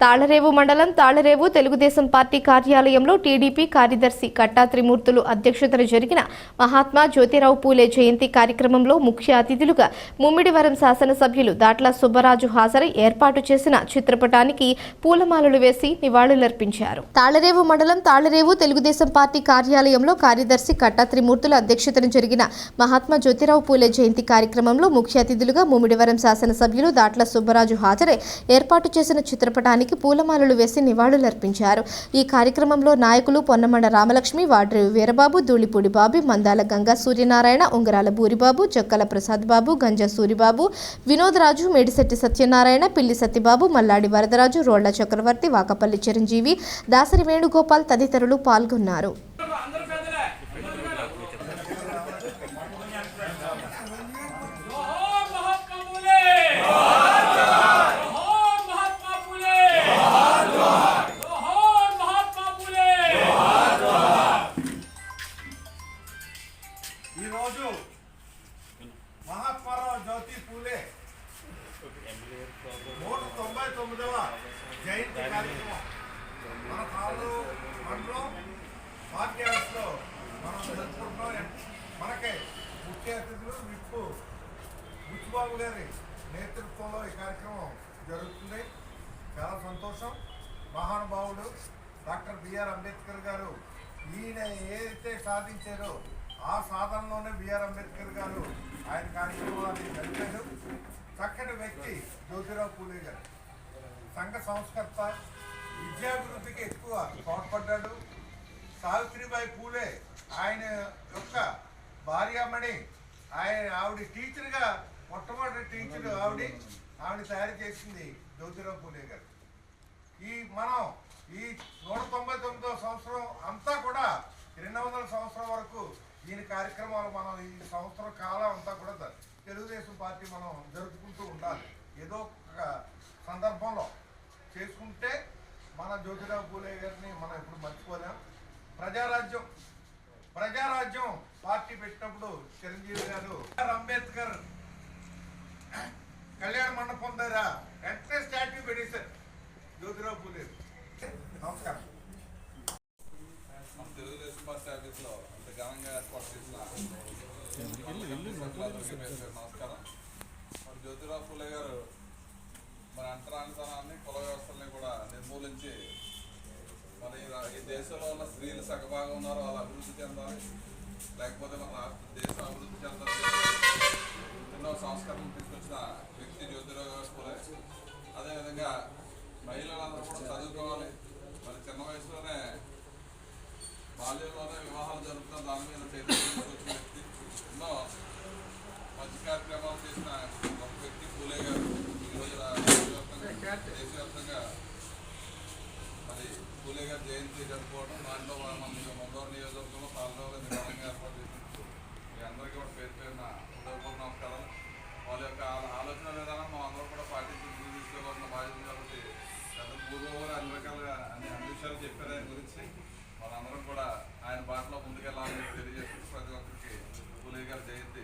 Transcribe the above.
తాళరేవు మండలం తాళరేవు తెలుగుదేశం పార్టీ కార్యాలయంలో టీడీపీ కార్యదర్శి కట్టా త్రిమూర్తులు అధ్యక్షతన జరిగిన మహాత్మా జ్యోతిరావు పూలే జయంతి కార్యక్రమంలో ముఖ్య అతిథులుగా ముమ్మిడివరం శాసనసభ్యులు దాట్ల సుబ్బరాజు హాజరై ఏర్పాటు చేసిన చిత్రపటానికి పూలమాలలు వేసి నివాళులర్పించారు. తాళరేవు మండలం తాళరేవు తెలుగుదేశం పార్టీ కార్యాలయంలో కార్యదర్శి కట్టా త్రిమూర్తుల అధ్యక్షతన జరిగిన మహాత్మా జ్యోతిరావు పూలే జయంతి కార్యక్రమంలో ముఖ్య అతిథులుగా ముమ్మిడివరం శాసనసభ్యులు దాట్ల సుబ్బరాజు హాజరై ఏర్పాటు చేసిన చిత్రపటానికి పూలమాలలు వేసి నివాళులర్పించారు. ఈ కార్యక్రమంలో నాయకులు పొన్నమండ రామలక్ష్మి వాడ్రి వీరబాబు ధూళిపూడి బాబు మందాల గంగా సూర్యనారాయణ ఉంగరాల బూరిబాబు చక్కల ప్రసాద్ బాబు గంజా సూరిబాబు వినోద్రాజు మేడిశెట్టి సత్యనారాయణ పిల్లి సత్యబాబు మల్లాడి వరదరాజు రోళ్ళ చక్రవర్తి వాకపల్లి చిరంజీవి దాసరి వేణుగోపాల్ తదితరులు పాల్గొన్నారు. జ్యోతి పూలే నూట తొంభై తొమ్మిదవ జయంతి కార్యక్రమం. మన కాళ్ళు మండలం పార్టీ హౌస్లో మనం జరుపుకుంటున్నాం. మనకి ముఖ్య అతిథులు విప్పు బుచ్చిబాబు గారి నేతృత్వంలో ఈ కార్యక్రమం జరుగుతుంది. చాలా సంతోషం. మహానుభావుడు డాక్టర్ బిఆర్ అంబేద్కర్ గారు ఈయన ఏదైతే సాధించారో ఆ సాధనలోనే బిఆర్ అంబేద్కర్ గారు ఆయన కార్యక్రమాన్ని జరిపారు. చక్కటి వ్యక్తి జ్యోతిరావు పూలే గారు. సంఘ సంస్కర్త విద్యాభివృద్ధికి ఎక్కువ తోడ్పడ్డాడు. సావిత్రిబాయి పూలే ఆయన యొక్క భార్యామణి. ఆయన ఆవిడ టీచర్గా మొట్టమొదటి టీచర్ ఆవిడ ఆవిడ తయారు చేసింది జ్యోతిరావు పూలే గారు. ఈ మనం ఈ నూట తొంభై తొమ్మిదో సంవత్సరం అంతా కూడా దీని కార్యక్రమాలు మనం ఈ సంవత్సరం కాలం అంతా కూడా తెలుగుదేశం పార్టీ మనం జరుపుకుంటూ ఉండాలి. ఏదో ఒక సందర్భంలో చేసుకుంటే మన జ్యోతిరావు పూలే గారిని మనం ఎప్పుడు మర్చిపోలేం. ప్రజారాజ్యం ప్రజారాజ్యం పార్టీ పెట్టినప్పుడు చిరంజీవి గారు అంబేద్కర్ కళ్యాణ మండపం దగ్గర వెంటనే స్టాట్యూ పెట్టేశారు. జ్యోతిరావు పూలే నమస్కారం మన తెలుగుదేశం పార్టీ ఆఫీస్లో అంత ఘనంగా ఏర్పాటు చేసిన సభ్యులందరికీ పేరు పేరు నమస్కారం మరి జ్యోతిరావు ఫులే గారు మన అంతరానితనాన్ని కుల వ్యవస్థల్ని కూడా నిర్మూలించి మన ఈ ఈ దేశంలో ఉన్న స్త్రీలు సగభాగం ఉన్నారు వాళ్ళు అభివృద్ధి చెందాలి. లేకపోతే మన దేశం అభివృద్ధి చెందాలి. ఎన్నో సంస్కరణలు తీసుకొచ్చిన వ్యక్తి జ్యోతిరావు గారు ఫులే అదేవిధంగా మహిళలందరూ కూడా చదువుకోవాలి మరి చిన్న వయసులోనే బాల్యంలోనే వివాహాలు జరుపుతున్న దాని మీద చైతన్యం వ్యక్తి ఎన్నో మంచి కార్యక్రమాలు చేసిన ఒక వ్యక్తి పూలే గారు. ఈరోజు రా- దేశవ్యాప్తంగా మరి పూలే గారి జయంతి జరుపుకోవడం దాంట్లో మన మొదటి నియోజకవర్గంలో పాల్గొనలో నిదానంగా ముందుకెళ్ళాలని తెలియజేస్తూ ప్రతి ఒక్కరికి పులి గారి జయంతి.